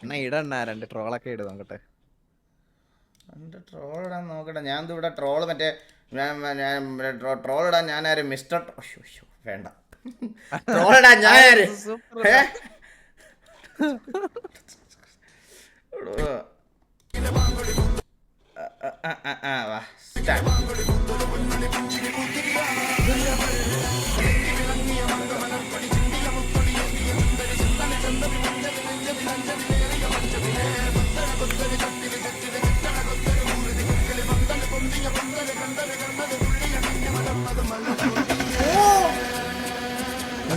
എന്നാ ഇടണ്ണ രണ്ട് ട്രോളൊക്കെ ഇട് നോക്കട്ടെ. രണ്ട് ട്രോൾ ഇടാൻ നോക്കട്ടെ. ഞാൻ ഇത് ഇവിടെ ട്രോൾ മറ്റേ ഞാൻ ട്രോൾ ഇടാൻ ഞാൻ ആര് മിസ്റ്റർ വേണ്ട. ട്രോൾ ഇടാൻ ഞാൻ ആര് ഏ?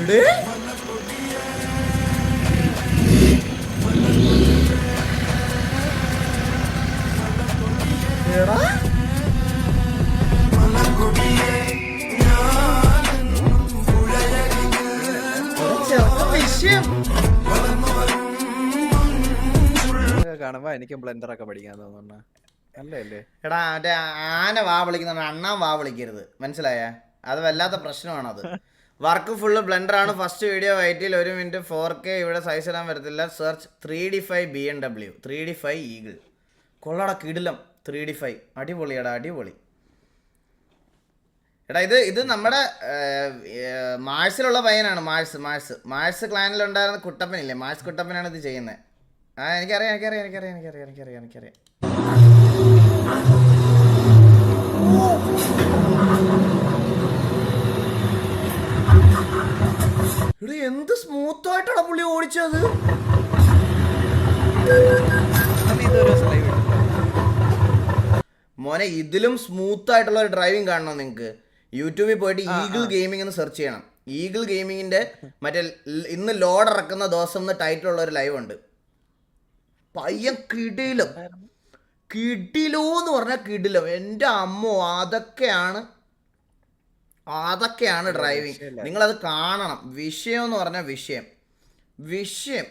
Start. എടേ. കാണുമ്പോ എനിക്കും ബ്ലെൻഡർ ഒക്കെ പഠിക്കാൻ തോന്നുന്നു. അല്ലേ അല്ലേ എടാ മറ്റേ ആന വാ വിളിക്കുന്ന അണ്ണാൻ വാ വിളിക്കരുത്. മനസ്സിലായ? അത് വല്ലാത്ത പ്രശ്നമാണത്. വർക്ക് ഫുള്ള് ബ്ലെൻഡർ ആണ് ഫസ്റ്റ് വീഡിയോ വൈറ്റിൽ ഒരു മിനിറ്റ് ഫോർ കെ ഇവിടെ സൈസ് ഇടാൻ വരത്തില്ല search three D five B N W three D five eagle കൊള്ളട കിടിലം. ത്രീ ഡി ഫൈവ് അടിപൊളിയടാ അടിപൊളി. എടാ ഇത് ഇത് നമ്മുടെ മാഴ്സിലുള്ള പയ്യനാണ് മാഴ്സ് മാഴ്സ്. മാഴ്സ് ക്ലാനിലുണ്ടായിരുന്ന കുട്ടപ്പനില്ലേ? മാഴ്സ് കുട്ടപ്പനാണ് ഇത് ചെയ്യുന്നത് ആ എനിക്കറിയാം എനിക്കറിയാം എനിക്കറിയാം എനിക്കറിയാം എനിക്കറിയാം എനിക്കറിയാം. എടാ എന്ത് സ്മൂത്ത് ആയിട്ടാണ് പുള്ളി ഓടിച്ചത്? മോനെ ഇതിലും സ്മൂത്ത് ആയിട്ടുള്ള ഒരു ഡ്രൈവിംഗ് കാണണം നിങ്ങൾക്ക് യൂട്യൂബിൽ പോയിട്ട് ഈഗിൾ ഗെയിമിംഗ് എന്ന് സെർച്ച് ചെയ്യണം. ഈഗിൾ ഗെയിമിങ്ങിന്റെ മറ്റേ ഇന്ന് ലോഡ് ഇറക്കുന്ന ദിവസം എന്ന് ടൈറ്റിൽ ഉള്ള ഒരു ലൈവ് ഉണ്ട്. പയ്യൻ കിടിലും. കിടിലോ എന്ന് പറഞ്ഞാൽ കിടിലും. എന്റെ അമ്മോ അതൊക്കെയാണ് അതൊക്കെയാണ് ഡ്രൈവിംഗ് നിങ്ങളത് കാണണം. വിഷയം എന്ന് പറഞ്ഞാൽ വിഷയം. വിഷയം.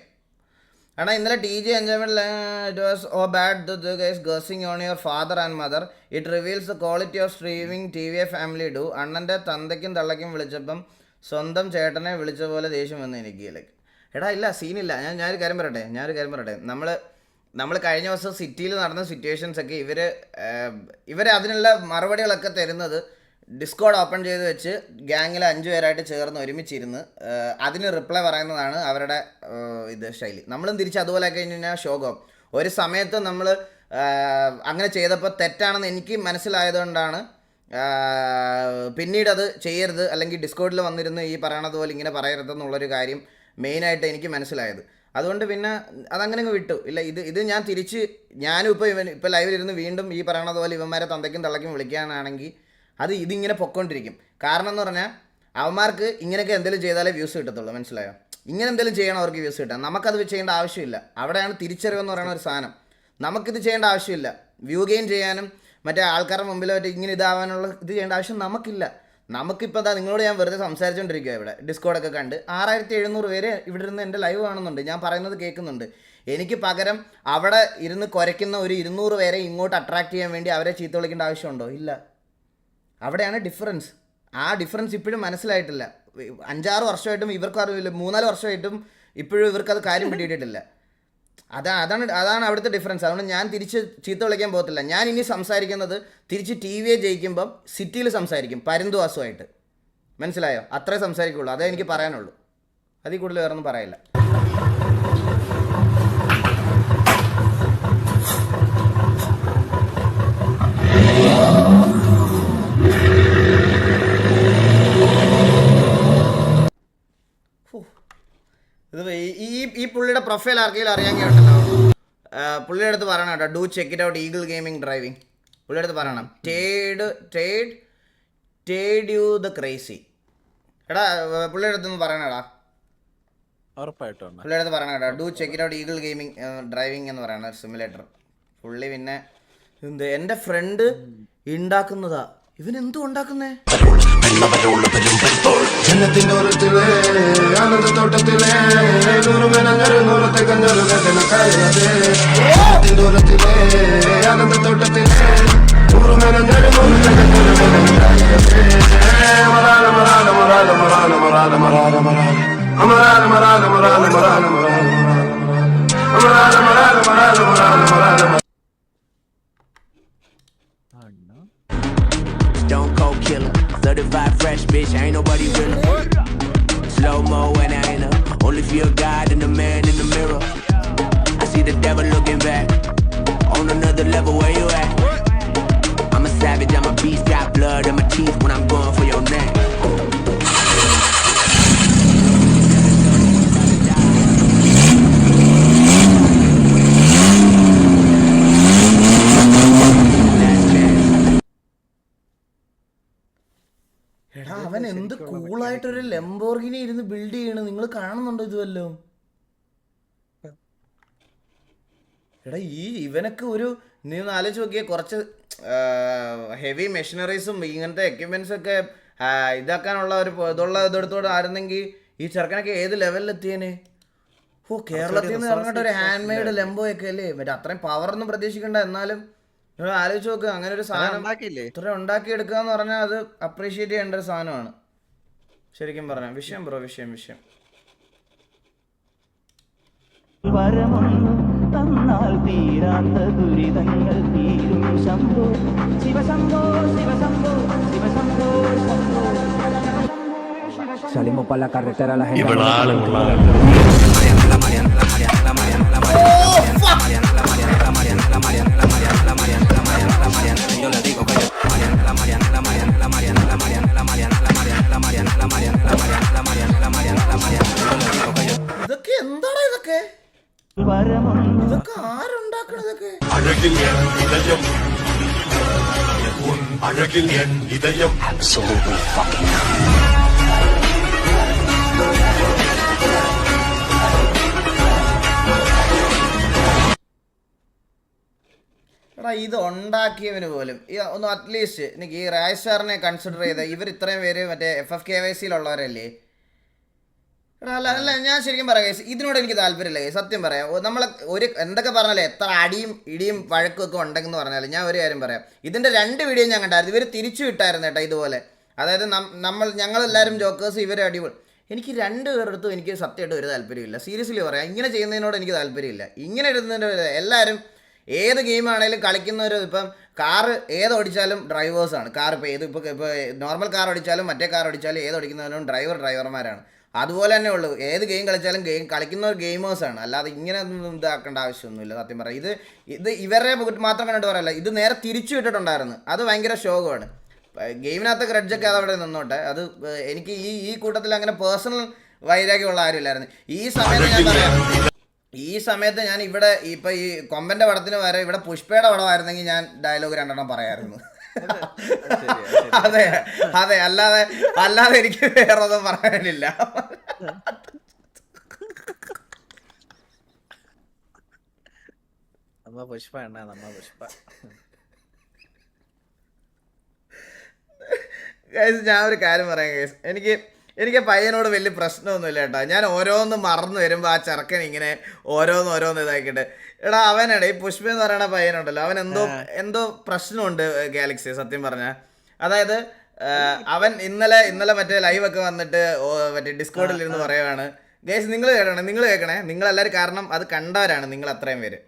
എടാ ഇന്നലെ T G enjoyment it was oh bad guys cursing on your father and mother it reveals the quality of streaming T V a family do അണ്ണന്റെ തന്തയ്ക്കും തള്ളയ്ക്കും വിളിച്ചപ്പം സ്വന്തം ചേട്ടനെ വിളിച്ച പോലെ ദേഷ്യം വന്നു എനിക്ക് ലൈക്ക് എടാ ഇല്ല സീനില്ല ഞാൻ ഞാനൊരു കാര്യം പറയട്ടെ? ഞാനൊരു കാര്യം പറയട്ടെ? നമ്മൾ നമ്മൾ കഴിഞ്ഞ ദിവസം സിറ്റിയിൽ നടന്ന സിറ്റുവേഷൻസ് ഒക്കെ ഇവർ ഇവർ അതിനുള്ള മറുപടികളൊക്കെ തരുന്നത് ഡിസ്കോഡ് ഓപ്പൺ ചെയ്ത് വെച്ച് ഗ്യാങ്ങിൽ അഞ്ചു പേരായിട്ട് ചേർന്ന് ഒരുമിച്ചിരുന്ന് അതിന് റിപ്ലൈ പറയുന്നതാണ് അവരുടെ ഇത് ശൈലി. നമ്മളും തിരിച്ച് അതുപോലെ കഴിഞ്ഞ് കഴിഞ്ഞാൽ ശോകം. ഒരു സമയത്ത് നമ്മൾ അങ്ങനെ ചെയ്തപ്പോൾ തെറ്റാണെന്ന് എനിക്ക് മനസ്സിലായതുകൊണ്ടാണ് പിന്നീട് അത് ചെയ്യരുത് അല്ലെങ്കിൽ ഡിസ്കോഡിൽ വന്നിരുന്ന് ഈ പറയണത് പോലെ ഇങ്ങനെ പറയരുതെന്നുള്ളൊരു കാര്യം മെയിനായിട്ട് എനിക്ക് മനസ്സിലായത്. അതുകൊണ്ട് പിന്നെ അതങ്ങനെ വിട്ടു. ഇല്ല ഇത് ഇത് ഞാൻ തിരിച്ച് ഞാനും ഇപ്പോൾ ഇവൻ ഇപ്പോൾ ലൈവിലിരുന്ന് വീണ്ടും ഈ പറയണത് പോലെ ഇവന്മാരെ തന്തയ്ക്കും തള്ളയ്ക്കും വിളിക്കാനാണെങ്കിൽ അത് ഇതിങ്ങനെ പൊക്കോണ്ടിരിക്കും. കാരണം എന്ന് പറഞ്ഞാൽ അവന്മാർക്ക് ഇങ്ങനെയൊക്കെ എന്തെങ്കിലും ചെയ്താലേ വ്യൂസ് കിട്ടത്തുള്ളൂ. മനസ്സിലായോ? ഇങ്ങനെ എന്തെങ്കിലും ചെയ്യണം അവർക്ക് വ്യൂസ് കിട്ടാൻ. നമുക്കത് ചെയ്യേണ്ട ആവശ്യമില്ല. അവിടെയാണ് തിരിച്ചറിവെന്ന് പറയുന്ന ഒരു സാധനം. നമുക്കിത് ചെയ്യേണ്ട ആവശ്യമില്ല. വ്യൂ ഗെയിൻ ചെയ്യാനും മറ്റേ ആൾക്കാരുടെ മുമ്പിൽ മറ്റേ ഇങ്ങനെ ഇതാവാനുള്ള ഇത് ചെയ്യേണ്ട ആവശ്യം നമുക്കില്ല. നമുക്കിപ്പോൾ എന്താ നിങ്ങളോട് ഞാൻ വെറുതെ സംസാരിച്ചുകൊണ്ടിരിക്കുക ഇവിടെ. ഡിസ്കോഡൊക്കെ കണ്ട് ആറായിരത്തി എഴുന്നൂറ് പേര് ഇവിടെ ഇരുന്ന് എന്റെ ലൈവ് കാണുന്നുണ്ട്. ഞാൻ പറയുന്നത് കേൾക്കുന്നുണ്ട്. എനിക്ക് പകരം അവിടെ ഇരുന്ന് കുരയ്ക്കുന്ന ഒരു ഇരുന്നൂറ് പേരെ ഇങ്ങോട്ട് അട്രാക്ട് ചെയ്യാൻ വേണ്ടി അവരെ ചീത്ത വിളിക്കേണ്ട ആവശ്യമുണ്ടോ? ഇല്ല. അവിടെയാണ് ഡിഫറൻസ് ആ ഡിഫറൻസ് ഇപ്പോഴും മനസ്സിലായിട്ടില്ല. അഞ്ചാറ് വർഷമായിട്ടും ഇവർക്ക് അറിയില്ല മൂന്നാൽ വർഷമായിട്ടും ഇപ്പോഴും ഇവർക്കത് കാര്യം പിടിയിട്ടിട്ടില്ല അതാ അതാണ് അതാണ് അവിടുത്തെ ഡിഫറൻസ് അതുകൊണ്ട് ഞാൻ തിരിച്ച് ചീത്ത വിളിക്കാൻ പോകത്തില്ല. ഞാൻ ഇനി സംസാരിക്കുന്നത് തിരിച്ച് ടി വിയെ ജയിക്കുമ്പം സിറ്റിയിൽ സംസാരിക്കും. പരുന്തുവാസുമായിട്ട് മനസ്സിലായോ? അത്രേ സംസാരിക്കുള്ളൂ. അതേ എനിക്ക് പറയാനുള്ളൂ. അതിൽ കൂടുതൽ വേറൊന്നും പറയില്ല. ഇത് ഈ- ഈ പുള്ളിയുടെ പ്രൊഫൈൽ ആർക്കെങ്കിലും അറിയാൻ കേട്ടല്ലോ പുള്ളിയുടെ അടുത്ത് പറയണം കേട്ടോ. Do check it out eagle gaming driving പുള്ളിയുടെ അടുത്ത് പറയണം. ടേഡ് ടേഡ് ടേഡ് യു ദ ക്രേസി എടാ പുള്ളിയുടെ അടുത്ത് ഒന്ന് പറയണടാ ഉറപ്പായിട്ടും. പുള്ളിയുടെ അടുത്ത് പറയണം കേട്ടോ. Do check it out eagle gaming driving എന്ന് പറയണ സിമുലേറ്റർ പുള്ളി പിന്നെ എന്ത് എന്റെ ഫ്രണ്ട് ഉണ്ടാക്കുന്നതാ ഇവൻ എന്തു ഉണ്ടാക്കുന്നേ? ജന്നത്തിന്റെ ഓരത്തിലെ ആനന്ദത്തോട്ടത്തിലെ നൂറ് ആനന്ദത്തോട്ടത്തിലെ. ആയിട്ടൊരു ലംബോർഗിനി ഇരുന്ന് ബിൽഡ് ചെയ്യണം. നിങ്ങൾ കാണുന്നുണ്ടോ ഇതുവല്ലോ എടാ ഈ ഇവനൊക്കെ ഒരു നീ ഒന്ന് ആലോചിച്ച് നോക്കിയാൽ കുറച്ച് ഹെവി മെഷീനറീസും ഇങ്ങനത്തെ എക്യുപ്മെന്റ്സ് ഒക്കെ ഇതാക്കാനുള്ള ഒരു ഇതുള്ള ഇതെടുത്തോട് ആയിരുന്നെങ്കിൽ ഈ ചെറുക്കനൊക്കെ ഏത് ലെവലിൽ എത്തിയേനെ ഓ കേരളത്തിൽ നിന്ന് ഇറങ്ങട്ടെ ഒരു ഹാൻഡ് മെയ്ഡ് ലെമ്പോ ഒക്കെ അല്ലേ? മറ്റേ അത്രയും പവർ ഒന്നും പ്രതീക്ഷിക്കണ്ട എന്നാലും നിങ്ങൾ ആലോചിച്ച് നോക്ക് അങ്ങനെ ഒരു സാധനം ഇത്ര ഉണ്ടാക്കി എടുക്കുക എന്ന് പറഞ്ഞാൽ അത് അപ്രീഷിയേറ്റ് ചെയ്യേണ്ട ഒരു സാധനമാണ്. ശരിക്കും പറഞ്ഞ വിഷയം ബ്രോ വിഷയം വിഷയം. വരമൊന്നു തന്നാൽ തീരാത്ത ദുരിതങ്ങൾ തീരും. ശംഭോ ശിവശംഭോ ശിവശംഭോ ശിവശംഭോ ശംഭോ. Salimos para la carretera, la gente. ഇതൊക്കെ എന്താണ് ഇതൊക്കെ? ഇതൊക്കെ ആരുണ്ടാക്കണതൊക്കെ അഴകിൽ എൻ ഇതയം. ഉൻ അഴകിൽ എൻ ഇതയം. എടാ ഇത് ഉണ്ടാക്കിയവന് പോലും. ഒന്ന് അറ്റ്ലീസ്റ്റ് എനിക്ക് ഈ റായ് സാറിനെ കൺസിഡർ ചെയ്ത ഇവർ ഇത്രയും പേര് മറ്റേ എഫ് എഫ് കെ വൈ സിയിലുള്ളവരല്ലേ അല്ല അല്ല ഞാൻ ശരിക്കും പറയാം ഇതിനോട് എനിക്ക് താല്പര്യമില്ല സത്യം പറയാം. നമ്മൾ ഒരു എന്തൊക്കെ പറഞ്ഞാലേ എത്ര അടിയും ഇടിയും വഴക്കും ഒക്കെ ഉണ്ടെന്ന് പറഞ്ഞാലും ഞാൻ ഒരു കാര്യം പറയാം. ഇതിന്റെ രണ്ട് വീഡിയോ ഞാൻ കണ്ടായിരുന്നു. ഇവർ തിരിച്ചു വിട്ടായിരുന്നു കേട്ടോ ഇതുപോലെ. അതായത് നമ്മൾ ഞങ്ങളെല്ലാവരും ജോക്കേഴ്സ് ഇവർ അടിപൊളി. എനിക്ക് രണ്ട് പേരെടുത്തും എനിക്ക് സത്യമായിട്ട് ഒരു താല്പര്യമില്ല. സീരിയസ്ലി പറയാം. ഇങ്ങനെ ചെയ്യുന്നതിനോട് എനിക്ക് താല്പര്യമില്ല. ഇങ്ങനെ ഇടുന്നതിന്റെ എല്ലാവരും ഏത് ഗെയിമാണേലും കളിക്കുന്നവർ ഇപ്പം കാറ് ഏത് ഓടിച്ചാലും ഡ്രൈവേഴ്സാണ് കാർ ഇപ്പോൾ ഏത് ഇപ്പോൾ ഇപ്പോൾ നോർമൽ കാർ ഓടിച്ചാലും മറ്റേ കാർ ഓടിച്ചാലും ഏത് ഓടിക്കുന്നവരും ഡ്രൈവർ ഡ്രൈവർമാരാണ് അതുപോലെ തന്നെ ഉള്ളൂ. ഏത് ഗെയിം കളിച്ചാലും ഗെയിം കളിക്കുന്നവർ ഗെയിമേഴ്സാണ് അല്ലാതെ ഇങ്ങനെ ഒന്നും ഇതാക്കേണ്ട ആവശ്യമൊന്നുമില്ല സത്യം പറയാം. ഇത് ഇത് ഇവരെ മാത്രം കണ്ടിട്ട് പറയല്ല. ഇത് നേരെ തിരിച്ചു വിട്ടിട്ടുണ്ടായിരുന്നു. അത് ഭയങ്കര ശോകമാണ്. ഗെയിമിനകത്ത് ക്രെഡ്ജൊക്കെ അതവിടെ നിന്നോട്ടെ. അത് എനിക്ക് ഈ ഈ കൂട്ടത്തിൽ അങ്ങനെ പേഴ്സണൽ വൈരാഗ്യമുള്ള ആരുമില്ലായിരുന്നു. ഈ സമയത്ത് ഞാൻ പറയാം. ഈ സമയത്ത് ഞാൻ ഇവിടെ ഇപ്പം ഈ കൊമ്പന്റെ പടത്തിന് വരെ ഇവിടെ പുഷ്പയുടെ പടമായിരുന്നെങ്കിൽ ഞാൻ ഡയലോഗ് രണ്ടെണ്ണം പറയായിരുന്നു. അതെ അതെ അല്ലാതെ അല്ലാതെ എനിക്ക് വേറെ ഒന്നും പറയാനില്ല. നമ്മ പുഷ്പ എണ്ണ നമ്മ പുഷ്പ. ഞാൻ ഒരു കാര്യം പറയാം കേസ് എനിക്ക് എനിക്ക് പയ്യനോട് വലിയ പ്രശ്നമൊന്നുമില്ല കേട്ടോ. ഞാൻ ഓരോന്ന് മറന്നു വരുമ്പോൾ ആ ചെറുക്കൻ ഇങ്ങനെ ഓരോന്ന് ഓരോന്ന് ഇതാക്കിയിട്ട് എടാ അവനാണ് ഈ പുഷ്പ എന്ന് പറയുന്ന പയ്യനുണ്ടല്ലോ അവൻ എന്തോ എന്തോ പ്രശ്നമുണ്ട് ഗാലക്സി സത്യം പറഞ്ഞ. അതായത് അവൻ ഇന്നലെ ഇന്നലെ മറ്റേ ലൈവ് ഒക്കെ വന്നിട്ട് മറ്റേ ഡിസ്കോഡിൽ ഇരുന്ന് പറയുവാണ്. ഗേസ് നിങ്ങൾ കേൾക്കണേ നിങ്ങൾ കേൾക്കണേ. നിങ്ങളെല്ലാവരും കാരണം അത് കണ്ടവരാണ് നിങ്ങൾ അത്രയും പേര്.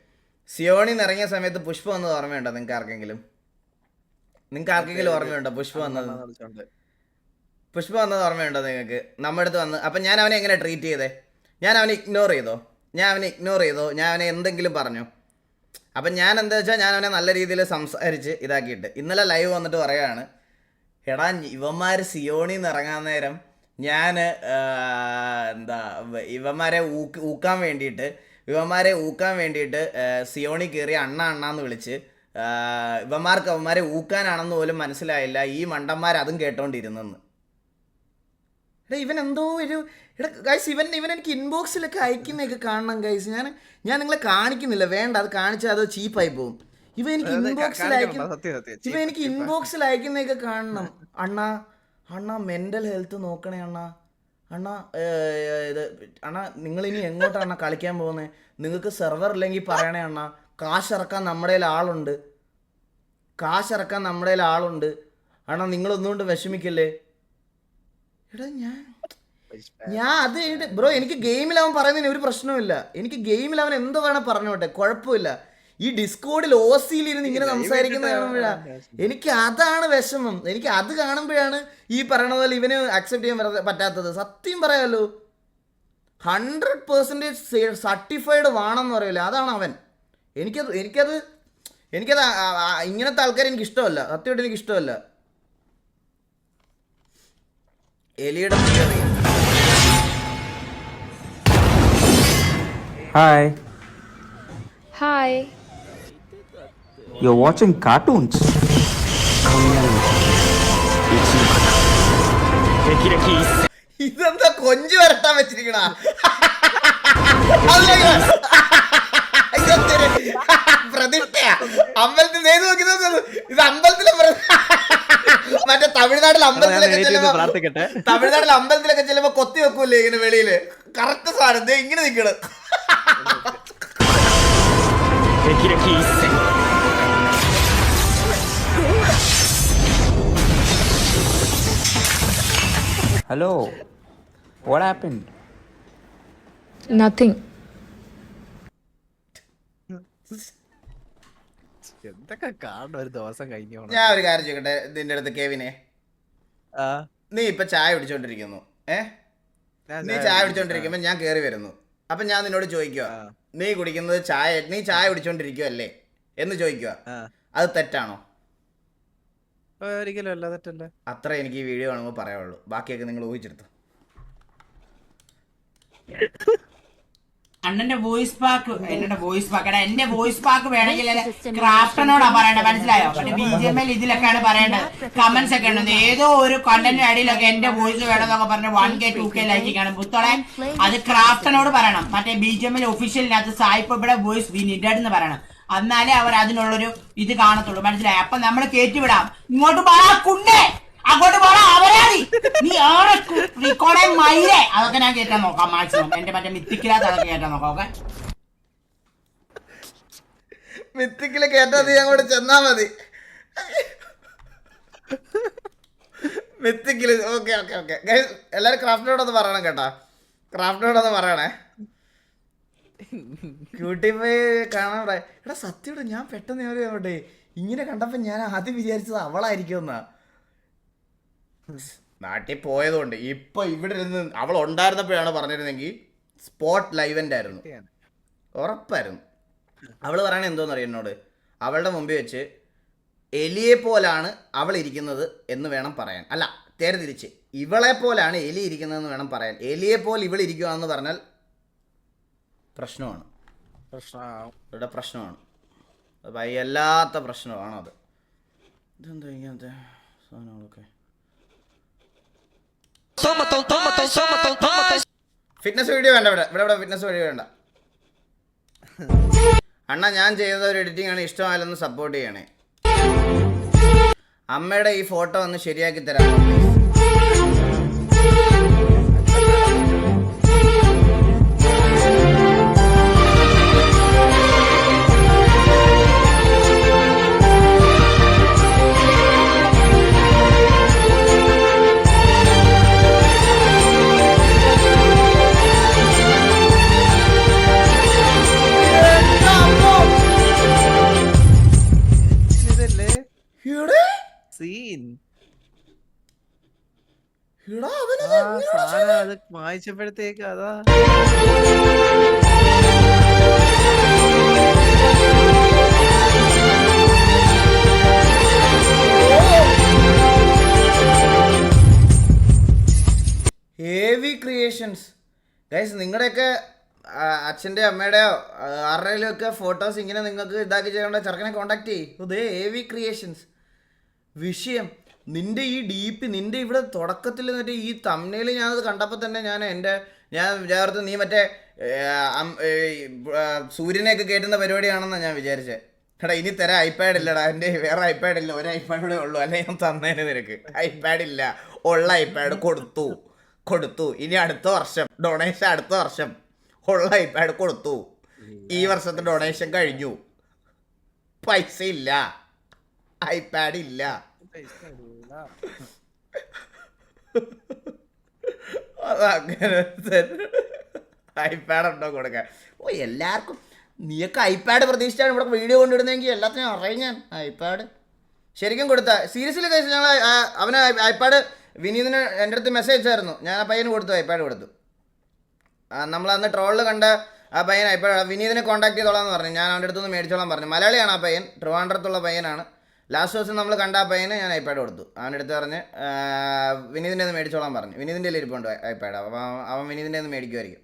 സിയോണി ഇറങ്ങിയ സമയത്ത് പുഷ്പ വന്നത് ഓർമ്മയുണ്ടോ നിങ്ങൾക്ക് ആർക്കെങ്കിലും? നിങ്ങൾക്ക് ആർക്കെങ്കിലും ഓർമ്മയുണ്ടോ പുഷ്പ വന്നത്? പുഷ്പ വന്നത് ഓർമ്മയുണ്ടോ നിങ്ങൾക്ക്? നമ്മുടെ അടുത്ത് വന്ന് അപ്പം ഞാൻ അവനെ എങ്ങനെ ട്രീറ്റ് ചെയ്തേ? ഞാൻ അവനെ ഇഗ്നോർ ചെയ്തോ? ഞാൻ അവനെ ഇഗ്നോർ ചെയ്തോ? ഞാൻ അവനെ എന്തെങ്കിലും പറഞ്ഞു? അപ്പം ഞാൻ എന്താ വെച്ചാൽ ഞാൻ അവനെ നല്ല രീതിയിൽ സംസാരിച്ച് ഇതാക്കിയിട്ട്. ഇന്നലെ ലൈവ് വന്നിട്ട് പറയുകയാണ് എടാ ഇവന്മാർ സിയോണിൽ നിന്ന് ഇറങ്ങാൻ നേരം ഞാൻ എന്താ ഇവന്മാരെ ഊക്ക് ഊക്കാൻ വേണ്ടിയിട്ട് ഇവന്മാരെ ഊക്കാൻ വേണ്ടിയിട്ട് സിയോണി കയറി അണ്ണ അണ്ണാന്ന് വിളിച്ച് ഇവന്മാർക്ക് അവന്മാരെ ഊക്കാനാണെന്ന് പോലും മനസ്സിലായില്ല. ഈ മണ്ടന്മാർ അതും കേട്ടോണ്ടിരുന്നെന്ന്. എടാ ഇവൻ എന്തോ ഒരു എടാ ഗൈസ് ഇവൻ ഇവൻ എനിക്ക് ഇൻബോക്സിലൊക്കെ അയക്കുന്നതൊക്കെ കാണണം ഗൈസ് ഞാൻ ഞാൻ നിങ്ങളെ കാണിക്കുന്നില്ല. വേണ്ട അത് കാണിച്ചാൽ അത് ചീപ്പായി പോകും ഇവ എനിക്ക് ഇൻബോക്സിൽ അയക്കുന്ന. ഇവ എനിക്ക് ഇൻബോക്സിൽ അയക്കുന്നതൊക്കെ കാണണം. അണ്ണാ അണ്ണാ മെന്റൽ ഹെൽത്ത് നോക്കണേ അണ്ണാ. അണ്ണാ ഇത് അണ്ണാ നിങ്ങൾ ഇനി എങ്ങോട്ടാണ് കളിക്കാൻ പോകുന്നത് നിങ്ങൾക്ക് സെർവർ ഇല്ലെങ്കിൽ പറയണേ അണ്ണാ. കാശ് ഇറക്കാൻ നമ്മുടെ കയ്യിൽ ആളുണ്ട്. കാശ് ഇറക്കാൻ നമ്മുടെ കയ്യിൽ ആളുണ്ട്. അണ്ണാ നിങ്ങളൊന്നുകൊണ്ട് വിഷമിക്കല്ലേ? എടാ ഞാൻ ഞാൻ അത് ബ്രോ എനിക്ക് ഗെയിമിൽ അവൻ പറയുന്നതിന് ഒരു പ്രശ്നവുമില്ല എനിക്ക് ഗെയിമിൽ അവൻ എന്തോ വേണം പറഞ്ഞോട്ടെ കുഴപ്പമില്ല. ഈ ഡിസ്കോഡിൽ ഓസിയിൽ ഇരുന്ന് ഇങ്ങനെ സംസാരിക്കുന്ന എനിക്ക് അതാണ് വിഷമം. എനിക്ക് അത് കാണുമ്പോഴാണ് ഈ പറയണ പോലെ ഇവന് അക്സെപ്റ്റ് ചെയ്യാൻ പറ്റാത്തത്. സത്യം പറയാലോ ഹൺഡ്രഡ് പെർസെന്റേജ് സർട്ടിഫൈഡ് വേണമെന്ന് പറയില്ല അതാണ് അവൻ. എനിക്കത് എനിക്കത് എനിക്കത് ഇങ്ങനത്തെ ആൾക്കാർ എനിക്ക് ഇഷ്ടമല്ല. സത്യമായിട്ട് എനിക്ക് ഇഷ്ടമല്ല. എലിയുടെ കയറി hi hi you watching cartoons ഇതെന്താ കൊഞ്ചു വരട്ടാൻ വെച്ചിരിക്കണ? പ്രതിഷ്ഠയാ. അമ്പലത്തിൽ നേര് നോക്കി ഇത് അമ്പലത്തിലെ മറ്റേ തമിഴ്നാട്ടിൽ അമ്പലത്തിലൊക്കെ ചെല്ലുമ്പോ പ്രാർത്ഥിക്കട്ടെ. തമിഴ്നാട്ടിൽ അമ്പലത്തിലൊക്കെ ചെല്ലുമ്പോ കൊത്തി വെക്കൂലേ ഇങ്ങനെ വെളിയിൽ? കറക്റ്റ് സാധനം. ഇങ്ങനെ നിക്കണ്. Hello what happen Nothing. എന്തൊക്കെ കാണണം ഒരു ദിവസം കഴിഞ്ഞു ഞാൻ ഒരു കാര്യം ചോദിക്കട്ടെ ഇതിന്റെ അടുത്ത് കെവിനെ? നീ ഇപ്പൊ ചായ കുടിച്ചോണ്ടിരിക്കുന്നു ഏ? നീ ചായ കുടിച്ചോണ്ടിരിക്കുമ്പോ ഞാൻ കേറി വരുന്നു. അപ്പൊ ഞാൻ നിന്നോട് ചോദിക്കുക നീ കുടിക്കുന്നത് ചായ നീ ചായ കുടിച്ചോണ്ടിരിക്കുവല്ലേ എന്ന് ചോദിക്കുക അത് തെറ്റാണോ? ഒരിക്കലും അല്ല തെറ്റല്ല. അത്ര എനിക്ക് ഈ വീഡിയോ കാണുമ്പോൾ പറയാനുള്ളൂ. ബാക്കിയൊക്കെ നിങ്ങൾ ഊഹിച്ചെടുത്തു. അണ്ണന്റെ വോയിസ് പാക്ക് എന്റെ വോയിസ് പാക്ക് എടാ എന്റെ വോയിസ് പാക്ക് വേണമെങ്കിൽ ക്രാഫ്റ്റനോടാ പറയണ്ടത് മനസ്സിലായോ? ബി ജി എം എൽ ഇതിലൊക്കെയാണ് പറയേണ്ടത് കമന്റ്സ് ഒക്കെ ഉണ്ട്. ഏതോ ഒരു കണ്ടന്റ് അടിയിലൊക്കെ എന്റെ വോയിസ് വേണമെന്നൊക്കെ പറഞ്ഞ് വൺ കെ ടു കെ ലൈക്കാണ് പുത്തോളെ അത് ക്രാഫ്റ്റനോട് പറയണം. മറ്റേ ബി ജി എം എൽ ഒഫീഷ്യലിനകത്ത് സായിപ്പ് ഇവിടെ വോയിസ് വി നിഡ് എന്ന് പറയണം. എന്നാലേ അവർ അതിനുള്ളൊരു ഇത് കാണത്തുള്ളൂ. മനസ്സിലായി? അപ്പൊ നമ്മൾ കയറ്റിവിടാം ഇങ്ങോട്ട് പറ കുണ്ടേ! അങ്ങോട്ട് പോണോ അവരാതി നീ ആരെ റെക്കോർഡേ മയിലേ? അതൊക്കെ ഞാൻ കേട്ടാൻ നോക്കാം മാക്സിമം എന്റെ മറ്റേ മിത്തിക്കില്ലാത്ത അതൊക്കെ കേട്ടാൻ നോക്കാം ഓക്കെ മിത്തിക്കിൽ കേട്ടാ നീ അങ്ങോട്ട് ചെന്നാ മതി. മിത്തിക്കിൽ ഓക്കെ ഓക്കെ ഓക്കെ എല്ലാരും ക്രാഫ്റ്റിനോടൊന്ന് പറയണം കേട്ടാ. ക്രാഫ്റ്റിനോടൊന്ന് പറയണേ. ക്യൂട്ടി പോയി കാണാൻ എടാ ഞാൻ പെട്ടെന്ന് ഇങ്ങനെ കണ്ടപ്പോ ഞാൻ ആദ്യം വിചാരിച്ചത് അവളായിരിക്കും എന്നാ നാട്ടിൽ പോയതുകൊണ്ട് ഇപ്പൊ ഇവിടെ ഇരുന്ന് അവൾ ഉണ്ടായിരുന്നപ്പോഴാണ് പറഞ്ഞിരുന്നെങ്കിൽ സ്പോട്ട് ലൈവന്റ് ആയിരുന്നു. ഉറപ്പായിരുന്നു. അവൾ പറയണത് എന്തോന്ന് എന്നോട്? അവളുടെ മുമ്പിൽ വെച്ച് എലിയെ പോലാണ് അവൾ ഇരിക്കുന്നത് എന്ന് വേണം പറയാൻ. അല്ല നേരെ തിരിച്ച്. ഇവളെ പോലാണ് എലി ഇരിക്കുന്നതെന്ന് വേണം പറയാൻ. എലിയെ പോലെ ഇവൾ ഇരിക്കുകയാണെന്ന് പറഞ്ഞാൽ പ്രശ്നമാണ്. പ്രശ്നം ഇവിടെ പ്രശ്നമാണ്. അത് വയ്യല്ലാത്ത പ്രശ്നമാണത്. അത് ഇതെന്താ ഇങ്ങനത്തെ സാധനങ്ങളൊക്കെ? ഫിറ്റ്നസ് വീഡിയോ വേണ്ട ഇവിടെ. ഇവിടെ ഇവിടെ ഫിറ്റ്നസ് വീഡിയോ വേണ്ട. അണ്ണ ഞാൻ ചെയ്ത ഒരു എഡിറ്റിംഗ് ആണ്. ഇഷ്ടമായാലൊന്ന് സപ്പോർട്ട് ചെയ്യണേ. അമ്മയുടെ ഈ ഫോട്ടോ ഒന്ന് ശരിയാക്കി തരാമോ please? അത് വായിച്ചപ്പോഴത്തേക്ക് അതാ ഹേവി ക്രിയേഷൻസ് ഗൈസ് നിങ്ങളുടെയൊക്കെ അച്ഛന്റെ അമ്മയുടെയോ ആരുടെയും ഒക്കെ ഫോട്ടോസ് ഇങ്ങനെ നിങ്ങൾക്ക് ഇതാക്കി ചെയ്യേണ്ട ചെറുക്കനെ കോണ്ടാക്ട് ചെയ്യും. ഇതേ ഹേവി ക്രിയേഷൻസ് വിഷയം. നിന്റെ ഈ ഡി പി നിന്റെ ഇവിടെ തുടക്കത്തിൽ എന്നിട്ട് ഈ തമ്മിൽ ഞാനത് കണ്ടപ്പോൾ തന്നെ ഞാൻ എന്റെ ഞാൻ വിചാരിച്ചു നീ മറ്റേ സൂര്യനെയൊക്കെ കയറ്റുന്ന പരിപാടിയാണെന്നാണ് ഞാൻ വിചാരിച്ചത് എടാ ഇനി തരാം ഐപാഡ് ഇല്ലടാ എന്റെ വേറെ ഐപാഡ് ഇല്ല ഒരു ഐപാഡേ ഉള്ളൂ അല്ലെ ഞാൻ തന്നേന് നിനക്ക്. ഐപാഡ് ഇല്ല ഉള്ള ഐപാഡ് കൊടുത്തു കൊടുത്തു. ഇനി അടുത്ത വർഷം ഡൊണേഷൻ അടുത്ത വർഷം ഉള്ള ഐപാഡ് കൊടുത്തു. ഈ വർഷത്തെ ഡൊണേഷൻ കഴിഞ്ഞു. പൈസ ഇല്ല ഐപാഡ് ഇല്ല. അതങ്ങനെ ഐപാഡ് ഉണ്ടോ കൊടുക്കാൻ ഓ എല്ലാവർക്കും നീയൊക്കെ ഐപാഡ് പ്രതീക്ഷിച്ചാണ് ഇവിടെ വീഡിയോ കൊണ്ടിടുന്നെങ്കിൽ എല്ലാത്തിനും അറിയാം ഞാൻ. ഐപാഡ് ശരിക്കും കൊടുത്ത. സീരിയസ്ലി കഴിച്ച് ഞങ്ങൾ അവന് ഐപാഡ് വിനീതിന് എന്റെ അടുത്ത് മെസ്സേജ് അയച്ചായിരുന്നു. ഞാൻ ആ പയ്യന് കൊടുത്തു ഐപാഡ് കൊടുത്തു. നമ്മൾ അന്ന് ട്രോളിൽ കണ്ട ആ പയ്യൻ ഐപാഡ് വിനീതിനെ കോൺടാക്ട് ചെയ്തോളാം എന്ന് പറഞ്ഞു. ഞാൻ അവന്റെ അടുത്തുനിന്ന് മേടിച്ചോളാം പറഞ്ഞു. മലയാളിയാണ് ആ പയ്യൻ. ട്രിവാൻഡ്രത്തുള്ള പയ്യനാണ്. ലാസ്റ്റ് ദിവസം നമ്മൾ കണ്ട ആ പയ്യന് ഞാൻ ഐപാഡ് കൊടുത്തു. അവന്റെ അടുത്ത് പറഞ്ഞ് വിനീതിന്റെ ഒന്ന് മേടിച്ചോളാൻ പറഞ്ഞു. വിനീതിന്റെ ഇരിപ്പുണ്ട് ഐപാഡ് അപ്പം അവൻ വിനീതിന്റെ ഒന്ന് മേടിക്കുമായിരിക്കും